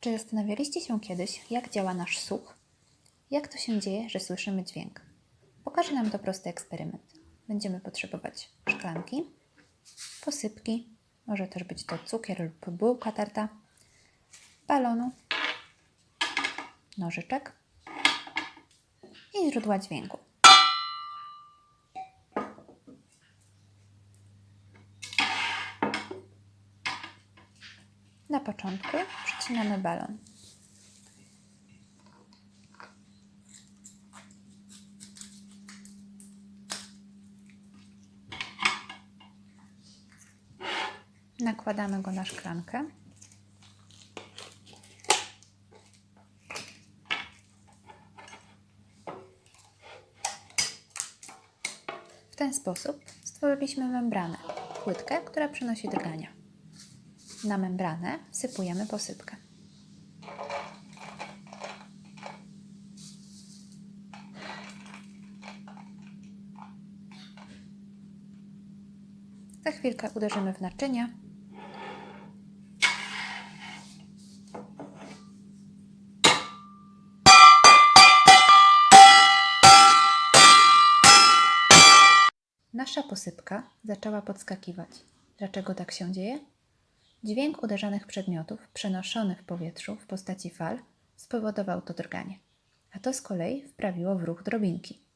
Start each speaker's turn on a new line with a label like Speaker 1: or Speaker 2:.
Speaker 1: Czy zastanawialiście się kiedyś, jak działa nasz słuch? Jak to się dzieje, że słyszymy dźwięk? Pokaże nam to prosty eksperyment. Będziemy potrzebować szklanki, posypki, może też być to cukier lub bułka tarta, balonu, nożyczek i źródła dźwięku. Na początku przycinamy balon. Nakładamy go na szklankę. W ten sposób stworzyliśmy membranę, płytkę, która przynosi drgania. Na membranę sypujemy posypkę. Za chwilkę uderzymy w naczynie. Nasza posypka zaczęła podskakiwać. Dlaczego tak się dzieje? Dźwięk uderzanych przedmiotów przenoszony w powietrzu w postaci fal spowodował to drganie, a to z kolei wprawiło w ruch drobinki.